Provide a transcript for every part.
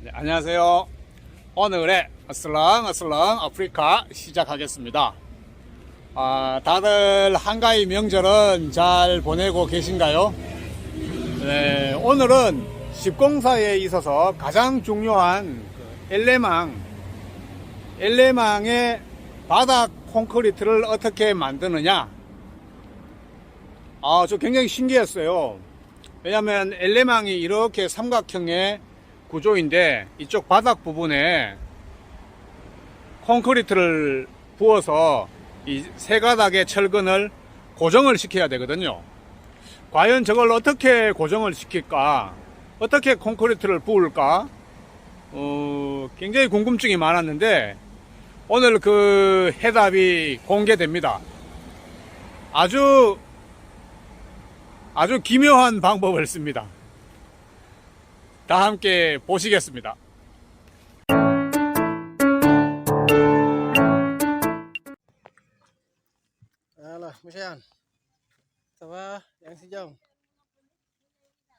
네, 안녕하세요. 오늘의 어슬렁 어슬렁 아프리카 시작하겠습니다. 아, 다들 한가위 명절은 잘 보내고 계신가요? 네, 오늘은 집공사에 있어서 가장 중요한 그 엘레망, 엘레망의 바닥 콘크리트를 어떻게 만드느냐. 아, 저 굉장히 신기했어요. 왜냐면 엘레망이 이렇게 삼각형의 구조인데 이쪽 바닥 부분에 콘크리트를 부어서 이 세 가닥의 철근을 고정을 시켜야 되거든요. 과연 저걸 어떻게 고정을 시킬까? 어떻게 콘크리트를 부을까? 어, 굉장히 궁금증이 많았는데 오늘 그 해답이 공개됩니다. 아주 아주 기묘한 방법을 씁니다. 다 함께 보시겠습니다. Alah, Musyan. Ça va, Yang Sijong?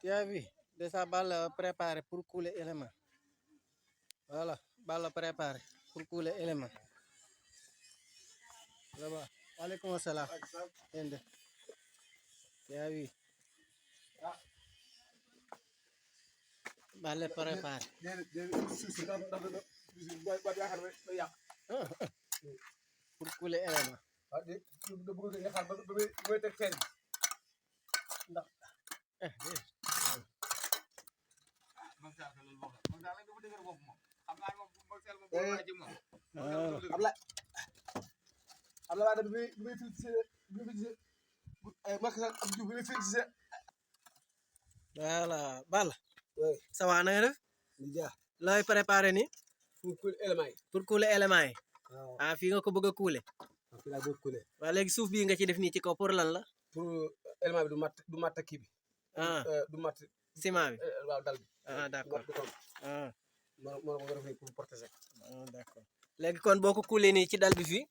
Tu as vu, de sa balle préparée pour couler l'élément. Voilà, balle préparée pour couler l'élément. Là-bas, allez, comment ça là? Tu as vu? Ah. Balle préparé pour couler élément eh Abla Abla bi bi bi bi voilà ça va na nga def looy préparé ni? Pour kul élément yi pour couler élément yi ah fii nga ko bëgg a couler waaw fii laa bëgg kulee waaw léegi suuf bii nga ci def nii ci kaw pour lan la? Pour élément bi du mat du mat kii bi ah du mat ciment bi. Waaw dal bi. Ah mat béton ah. Moo moo ko def pour protéger ah d'accord. Léegi kon boo ko couler nii ci dal bi fii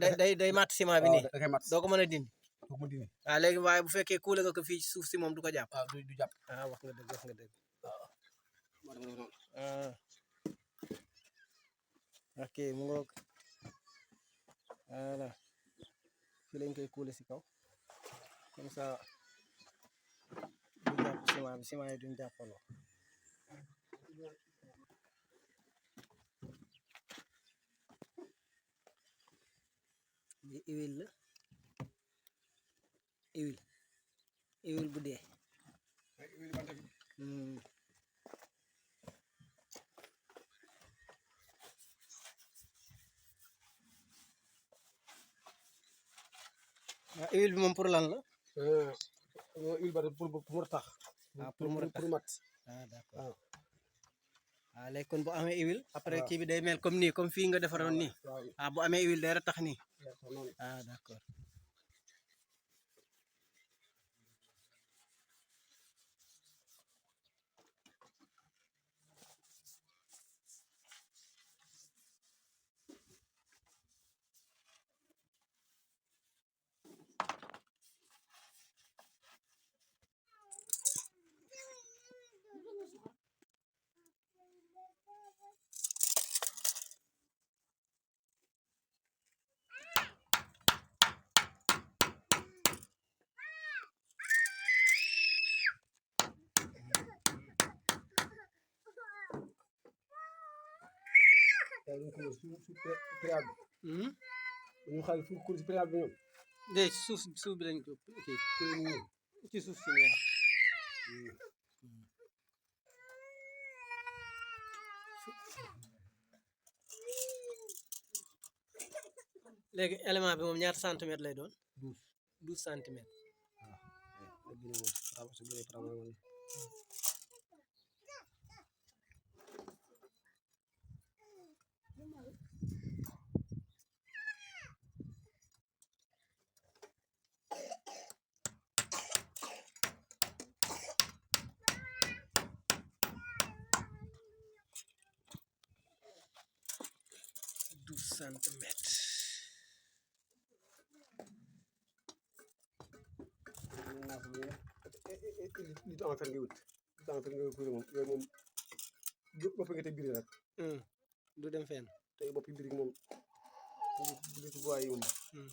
day day day matt ciment bi nii. mat doo ko mën a dindi. Foog mu dindi. Waaw léegi waaye bu fekkee couler nga ko fii ci suuf si moom du ko jàpp. Waaw du du jàpp. Ah wax nga dëgg wax nga dëgg moo tax ma def noonu ah ok mu ngoog voilà fii lañ koy couler si kaw comme ça du jàpp ciment bi ciment yi duñ jàppaloo li huile la huile huile bu dee huile bi moom pour lan la? Huile ba pour pour mu tax Ah, pour mu pour mat ah d'accord. Waaw ah léegi kon bu amee huile après kii bi day mel comme nii comme fii nga defaroon nii. Ah bu amee huile day tax nii. Ah d'accord yaa ngi ko su su préable Hmm? ñu fu kul si préable bi ñoom de suuf suuf bi lañ ko kii ñu ñëw ci suuf si nii léegi élément bi moom ñaata centimètres lay doon. Douze. Douze centimètres. Waaw li tax nga wut li tax nga wut moom yooyu moom bopp nga tey biir rek Hmm. du dem fenn. Tey bopp biir moom bu ci bois yi moom Hmm.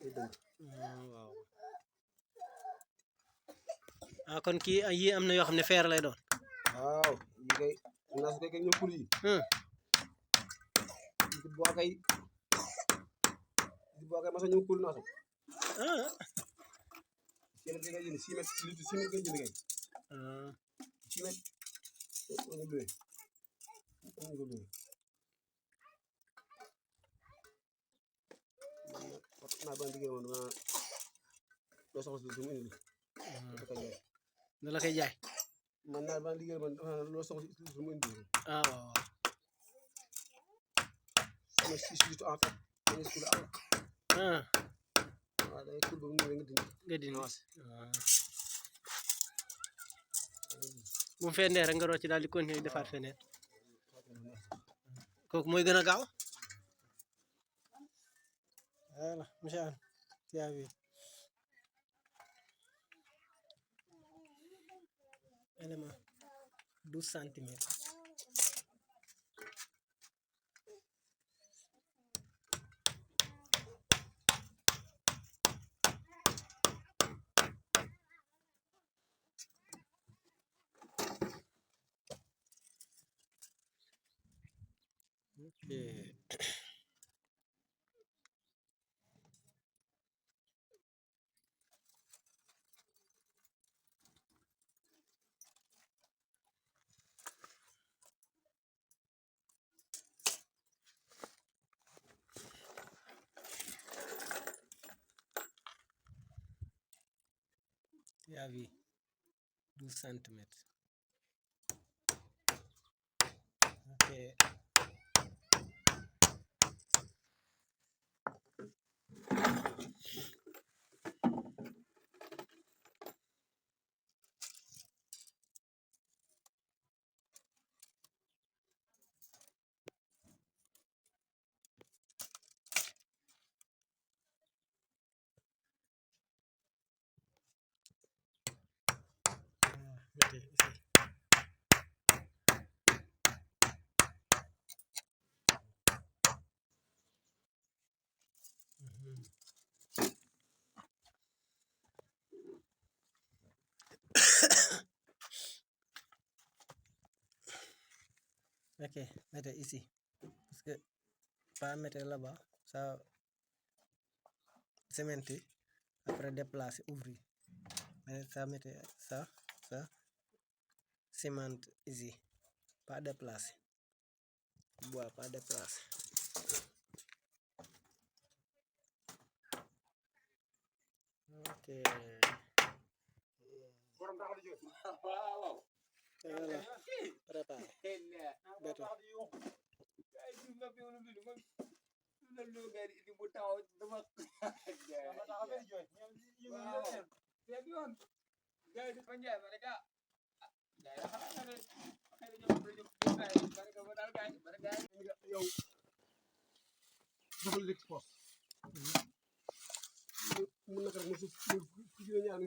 day Hmm, waaw. Ah kon kii ah, yii am na yoo xam ne feer lay doon. Waaw yi kay naas kay ñoom yi Hmm. bois kay. Ci bois kay jënd litre jënd ah mètres nga luwee nga ko luwee naa ban liggéey moom dama doo soxla si sumu indi da koy jaay da la koy jaay man naa ban liggéey man dama loo soxla si sumu indi ah waaw waaw sama six litre en fait dañuy kul àll ah bu fender nga ro ci dal ko ñuy é que kok moy gëna gaaw ala mu ci an tiawi elema 12 centimètres Yeah, we do centimeters. Okay. Ok, mettez ici. Parce que pas mettre là-bas, ça cementer, après déplacer, ouvrir. Mais ça mettez ça, ça, ciment ici, pas déplacer. Bois, pas déplacer. Ok. Voilà, préparé. Béton. yow dafa lekk poos mun na ko rek mu su ku ci ñaar mi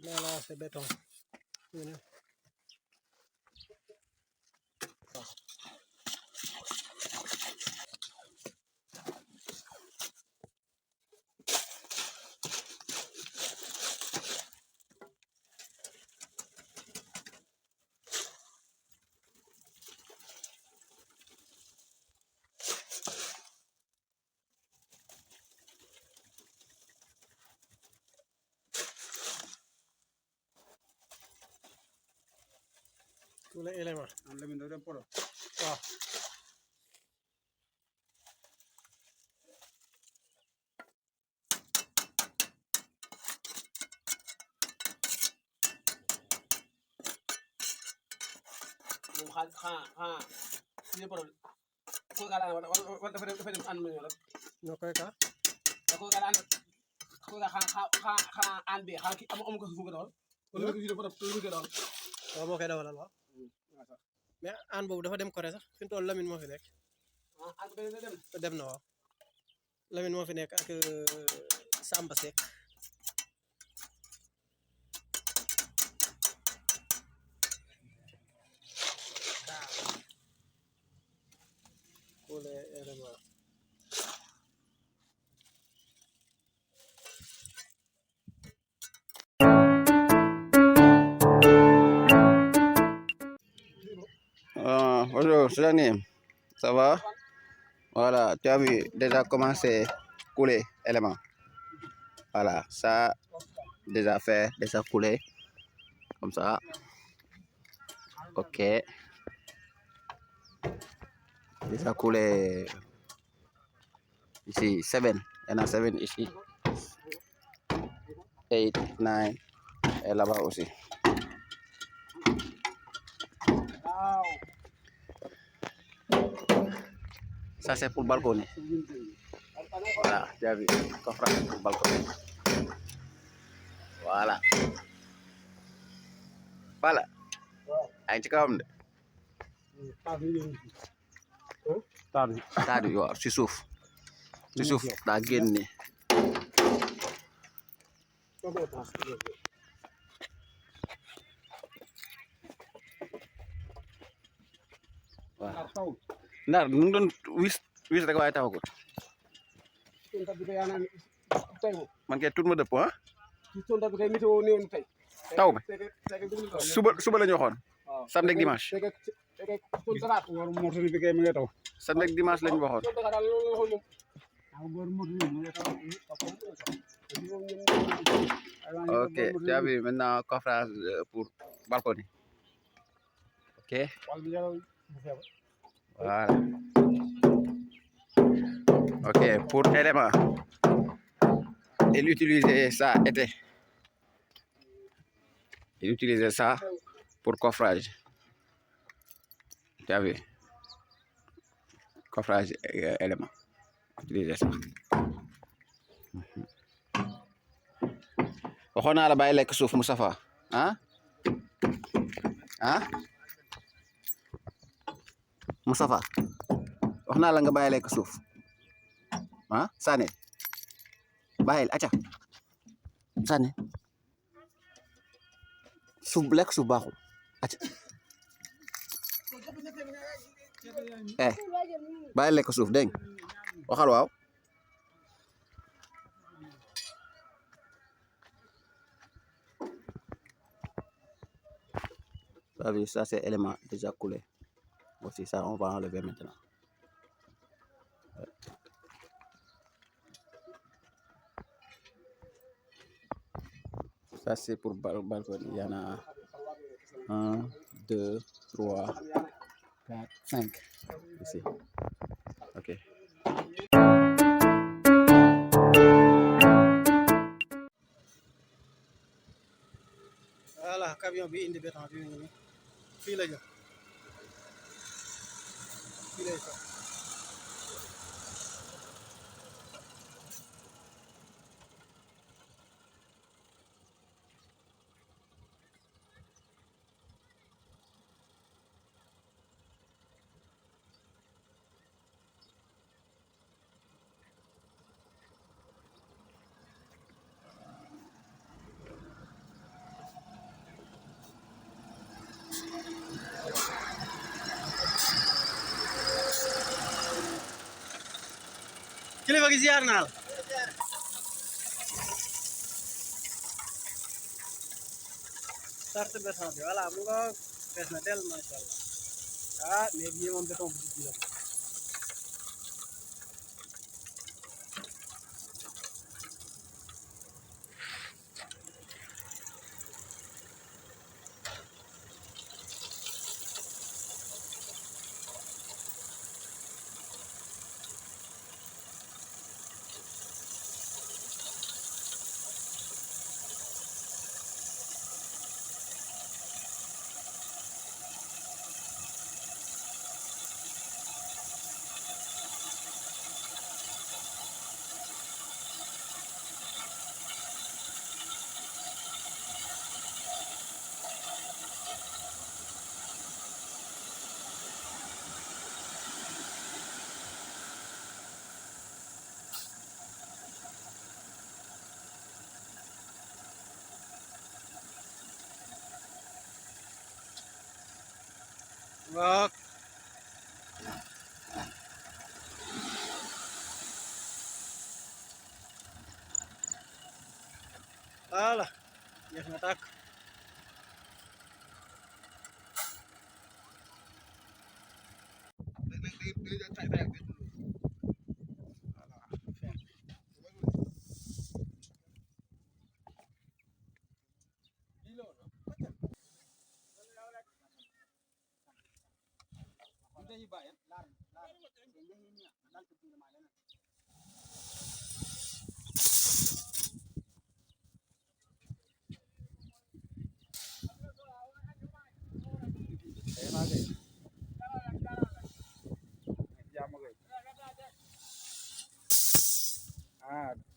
Lala sa betong. Yun na. tule elämä. Anna minä poro. Ha ha ha mais aan boobu dafa dem Corée sax fi mu toll Lamine moo fi nekk ah ànd bi dem dem na waaw Lamine moo fi nekk ak euh, Samba Seck Kule Bonjour, Sudani. Ça va? Voilà, tu as vu déjà commencé couler élément. Voilà, ça déjà fait, déjà coulé. Comme ça. Ok. Déjà coulé ici, 7. Il y en a 7 ici. 8, 9. Et là-bas aussi. Ça, c'est pour balconner. Voilà. Coffrage pour balconner. Voilà. Voilà. ci kawam de. taat bi waaw si suuf. si suuf daa génn ni waaw naan tey moom man kay tuut ma dëpp ah ci tonta bi kay météo néew na tey taw bi c'est que c'est que dugg na taw suba suba la ñu waxoon samedi ak dimanche raat war moto bi kay mi ngi taw samedi ak dimanche la ñu waxoon ok tu as vu maintenant coffrage euh, pour ok Ok, pour élément, il utilisait ça été. Il utilisait ça pour coffrage. Tu as vu? Coffrage euh, élément. Utiliser ça. waxoon naa la bàyyi lekk suuf Moustapha ah ah Moustapha wax naa la nga bàyyi lekk suuf. Ah Sané bàyyil acca Sané suuf suuf baaxul. Acca eh bàyyi lekk suuf nga? Waxal dire ça c'est élément déjà coulé aussi ça on va enlever maintenant Ça, c'est pour bal- balcon. Il y en a 1, 2, 3, 4, 5 ici. OK. voilà camion bi indi béton bi fii ফিরে এসো கிளிவகை சிஆர் நாள் सर तो बैठा वाला हमको बैठना टेल माशाल्लाह मैं भी हम बैठा हूँ Bak. Ala. Yes, natak.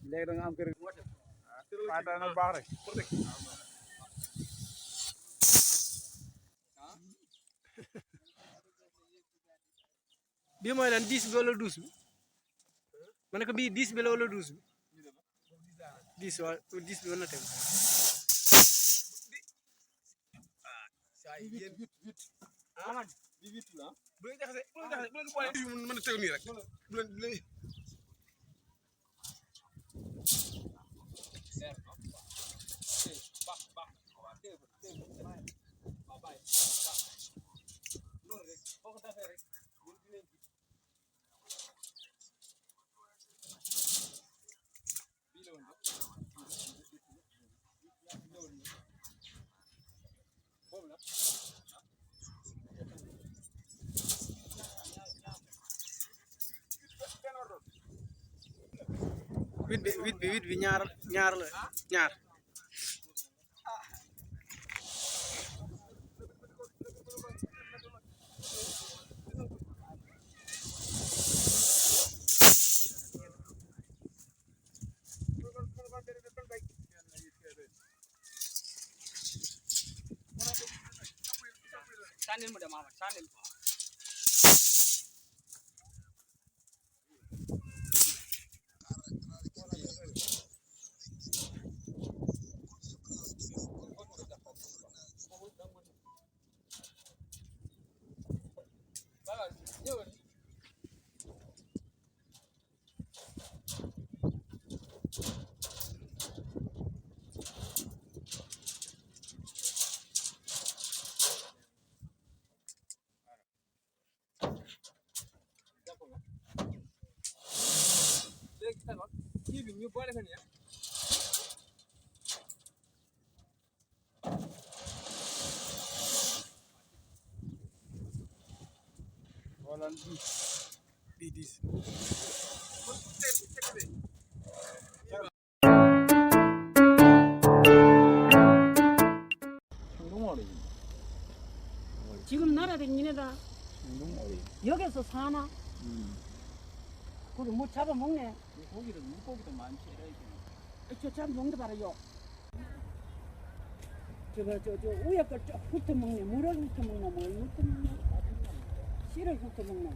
Léegi da nga am kër ah dana baax rek bii mooy lan 10 bi wala 12 bi ma ne ko bii 10 bi la wala 12 bi 10 waaw 10 bi war na tegu bu leen jaxase bu leen jaxase bu leen boole yu mën a tegu nii rek bu leen bu leen wit bi wit bi wit bi ñaar ñaar la ñaar. Kii पानी खानी है Well, I'll do, do this. 지금 날아다니네다. 여기서 사나? 음. 그래 뭐 잡아먹네. 고기도 물고기도 많지 저 잡아먹는다 봐라요. 저거 저저 위에 걸쭉 훑어먹네. 물을 훑어먹나 뭘 훑어먹나? 씨를 훑어먹나